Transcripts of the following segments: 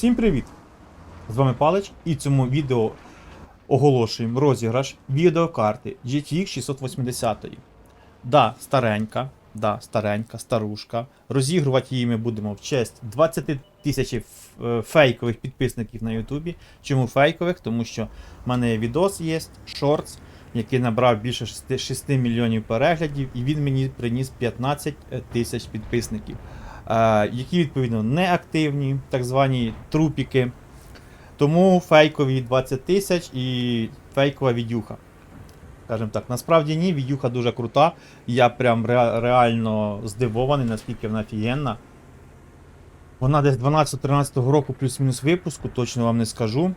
Всім привіт! З вами Палич і в цьому відео оголошуємо розіграш відеокарти GTX 680. Да, старенька, да, старенька, старушка. Розігрувати її ми будемо в честь 20 тисяч е, фейкових підписників на Ютубі. Чому фейкових? Тому що в мене відос є, шортс, який набрав більше 6, 6 мільйонів переглядів, і він мені приніс 15 тисяч підписників е, які відповідно не активні, так звані трупіки. Тому фейкові 20 тисяч і фейкова відюха. Скажімо так, насправді ні, відюха дуже крута. Я прям ре- реально здивований, наскільки вона офігенна. Вона десь 12-13 року плюс-мінус випуску, точно вам не скажу.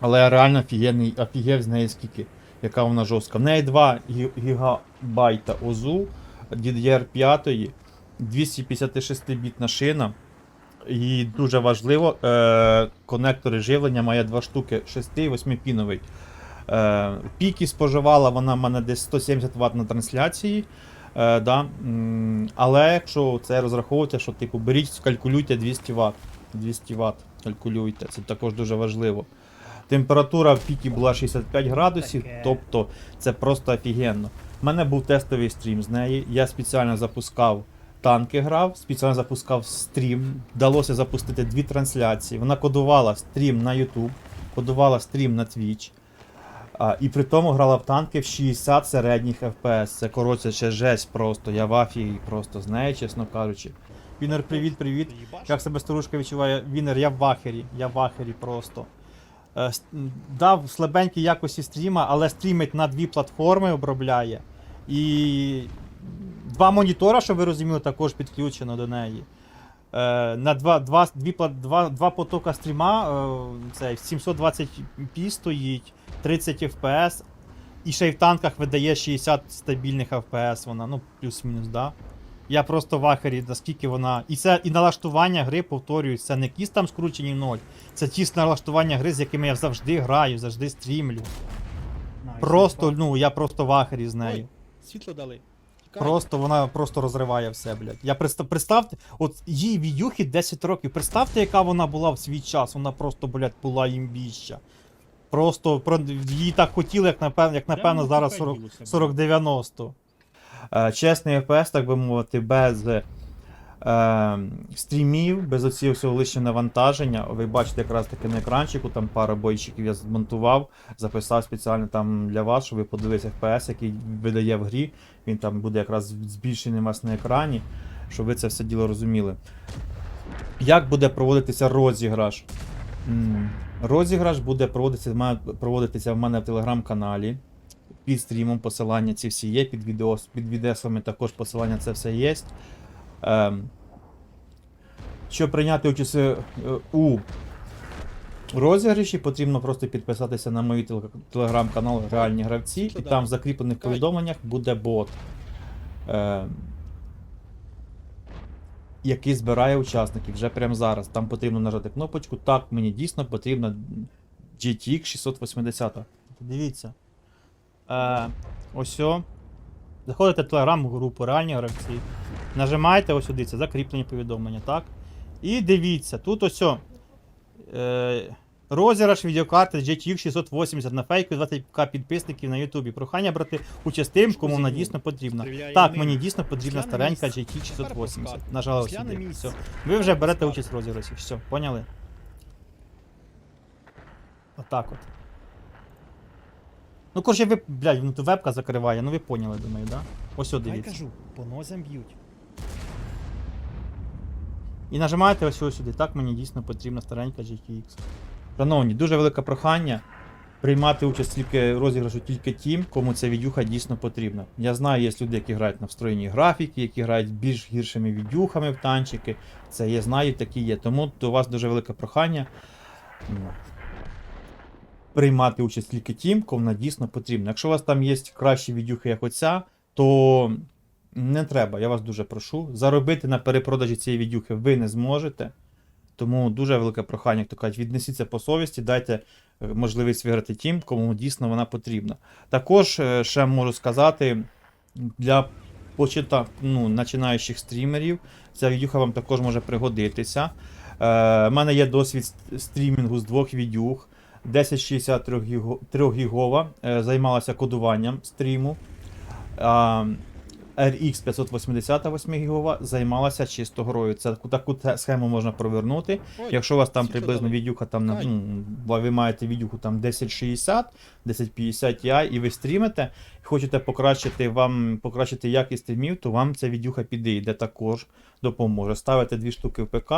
Але реально офігенний, офігев з неї скільки, яка вона жорстка. В неї 2 гігабайта ОЗУ DDR5. 256-бітна шина. І дуже важливо, е, конектори живлення має два штуки 6 і 8-піновий. Е, піки споживала вона в мене десь 170 Вт на трансляції. Е, да. Але якщо це розраховувати, що типу беріть, калькулюйте 200 Вт. 200 Вт калькулюйте, це також дуже важливо. Температура в пікі була 65 градусів, тобто це просто офігенно. У мене був тестовий стрім з неї. Я спеціально запускав танки грав, спеціально запускав стрім. Вдалося запустити дві трансляції. Вона кодувала стрім на YouTube, кодувала стрім на Twitch. А, і при тому грала в танки в 60 середніх FPS. Це коротше ще жесть просто. Я в афії просто з нею, чесно кажучи. Вінер, привіт, привіт. Як себе старушка відчуває? Вінер, я в вахері, я в вахері просто. Е, Дав слабенькій якості стріма, але стрімить на дві платформи обробляє. І два монітора, щоб ви розуміли, також підключено до неї. Е, на два, два, дві, два, два потока стріма е, цей, 720p стоїть, 30 FPS. І ще й в танках видає 60 стабільних FPS вона, ну, плюс-мінус, да. Я просто в ахері, наскільки вона. І це і налаштування гри, повторююсь, це не якісь там скручені в ноль. Це ті налаштування гри, з якими я завжди граю, завжди стрімлю. Просто, ну, я просто в ахері з нею. Світло дали. Просто вона просто розриває все, блядь. Я представ, представте, от їй відюхи 10 років. Представте, яка вона була в свій час. Вона просто, блядь, була імбіща. Просто про, її так хотіли, як напевно, як, напевно зараз 40 ділося, 40-90. Е, чесний FPS, так би мовити, без е, стрімів, без оцього всього лишнього навантаження. Ви бачите якраз таки на екранчику, там пара бойчиків я змонтував, записав спеціально там для вас, щоб ви подивилися FPS, який видає в грі. Він там буде якраз збільшений вас на екрані, щоб ви це все діло розуміли. Як буде проводитися розіграш? Розіграш буде проводитися, має проводитися в мене в телеграм-каналі. Під стрімом посилання ці всі є, під відео, під відесами також посилання це все є. Ем, щоб прийняти участь е, у розіграші, потрібно просто підписатися на мій телеграм-канал Реальні гравці, і там в закріплених повідомленнях буде бот, ем, який збирає учасників вже прямо зараз. Там потрібно нажати кнопочку. Так, мені дійсно потрібна GTX 680. Дивіться. Е, ось. о. Заходите в телеграм-групу Реальні гравці. Нажимаєте ось сюди, це закріплені повідомлення, так? І дивіться, тут ось. о, Е, розіграш відеокарти GTX 680 на фейку 20к підписників на Ютубі. Прохання брати участь тим, кому вона дійсно потрібна. Так, мені дійсно потрібна старенька. GTX Тепер 680. пускати. Нажали ось на сюди. місце. Все. Ви вже берете участь в розіграші. Все, поняли? Отак от. Ну, коротше, ви, блядь, ну вебка закриває, ну ви поняли, думаю, да? Ось от дивіться. Я кажу, по нозам б'ють. І нажимаєте ось сюди. Так мені дійсно потрібна старенька GTX. Шановні, дуже велике прохання приймати участь тільки розіграшу тільки тим, кому ця відюха дійсно потрібна. Я знаю, є люди, які грають на встроєній графіки, які грають більш гіршими відюхами в танчики. Це я знаю, такі є. Тому до вас дуже велике прохання. Приймати участь тільки тим, кому вона дійсно потрібна. Якщо у вас там є кращі відюхи, як оця, то не треба, я вас дуже прошу. Заробити на перепродажі цієї відюхи ви не зможете. Тому дуже велике прохання, як то кажуть, віднесіться по совісті, дайте е, можливість виграти тим, кому дійсно вона потрібна. Також е, ще можу сказати, для почита, ну, починаючих стрімерів ця відюха вам також може пригодитися. Е, У мене є досвід стрімінгу з двох відюх. 1063 гіго- 3 гігова, е, займалася кодуванням стріму. А, RX 580 8 гігова займалася чисто грою. Це таку- схему можна провернути. Ой, Якщо у вас там приблизно відюха там ну, ви маєте відюху там 1060, 1050 Ti і ви стрімите, хочете покращити вам покращити якість стрімів, то вам ця відюха підійде також допоможе. Ставите дві штуки в ПК,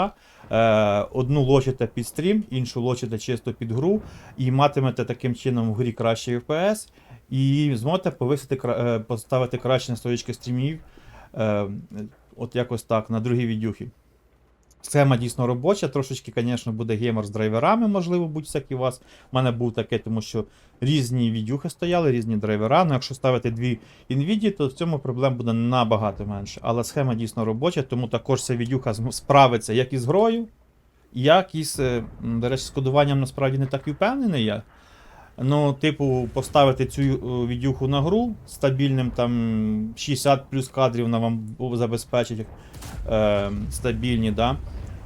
е, одну лочите під стрім, іншу лочите чисто під гру, і матимете таким чином в грі кращий FPS, і зможете повисити е, поставити краще настройки стрімів. Е, от якось так, на другі відюхи. Схема дійсно робоча, трошечки, звісно, буде геймер з драйверами, можливо, будь всякий у вас. У мене був таке, тому що різні відюхи стояли, різні драйвера. Ну, якщо ставити дві NVIDIA, то в цьому проблем буде набагато менше. Але схема дійсно робоча, тому також ця відюха справиться як із грою, як із, е, до речі, з кодуванням насправді не так і впевнений я. Ну, типу, поставити цю е, відюху на гру стабільним там 60 плюс кадрів вона вам забезпечить е, стабільні, да?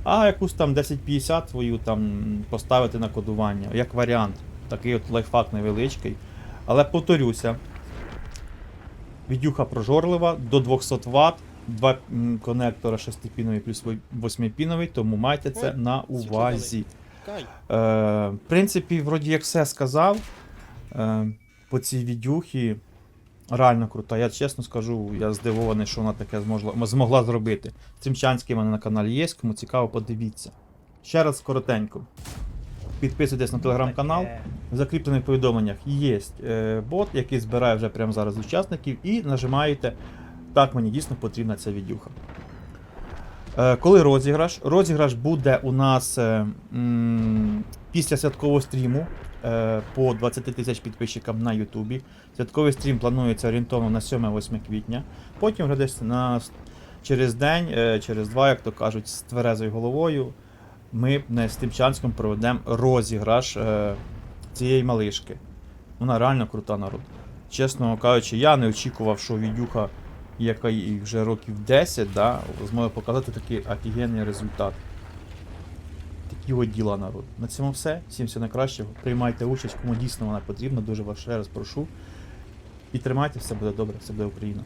а якусь там 1050 твою там поставити на кодування, як варіант. Такий от лайфхак невеличкий. Але повторюся, відюха прожорлива до 200 Вт, два конектора 6-піновий плюс 8-піновий, тому майте це на увазі. Е, в принципі, вроді як все сказав. Е, по цій відюхі реально крута. Я чесно скажу, я здивований, що вона таке змогла, змогла зробити. Стрімчанський в мене на каналі є, кому цікаво, подивіться. Ще раз коротенько. Підписуйтесь на телеграм-канал. В закріплених повідомленнях є е, бот, який збирає вже прямо зараз учасників, і нажимаєте Так, мені дійсно потрібна ця відюха. Е, коли розіграш? Розіграш буде у нас е, після святкового стріму е, по 20 тисяч підписчикам на Ютубі. Святковий стрім планується орієнтовно на 7-8 квітня. Потім десь на, через день, через два, як то кажуть, з тверезою головою ми на Стимчанському проведемо розіграш цієї малишки. Вона реально крута народ. Чесно кажучи, я не очікував, що відюха, яка їй вже років 10, да, зможе показати такий офігенний результат. Такі от діла народ. На цьому все. Всім всього найкращого. Приймайте участь, кому дійсно вона потрібна. Дуже вас ще раз прошу. І тримайте, все буде добре, все буде Україна.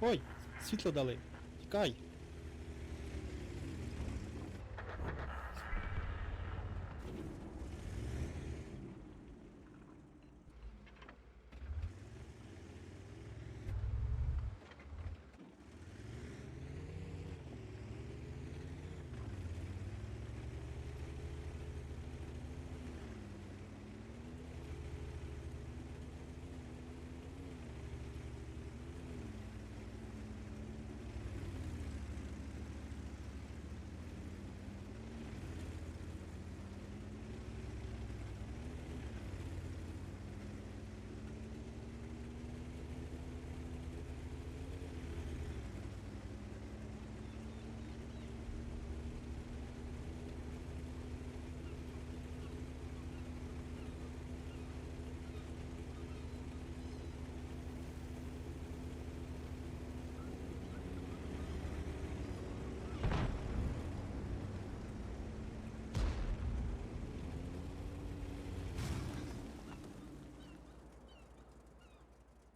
Ой, світло дали. Тікай.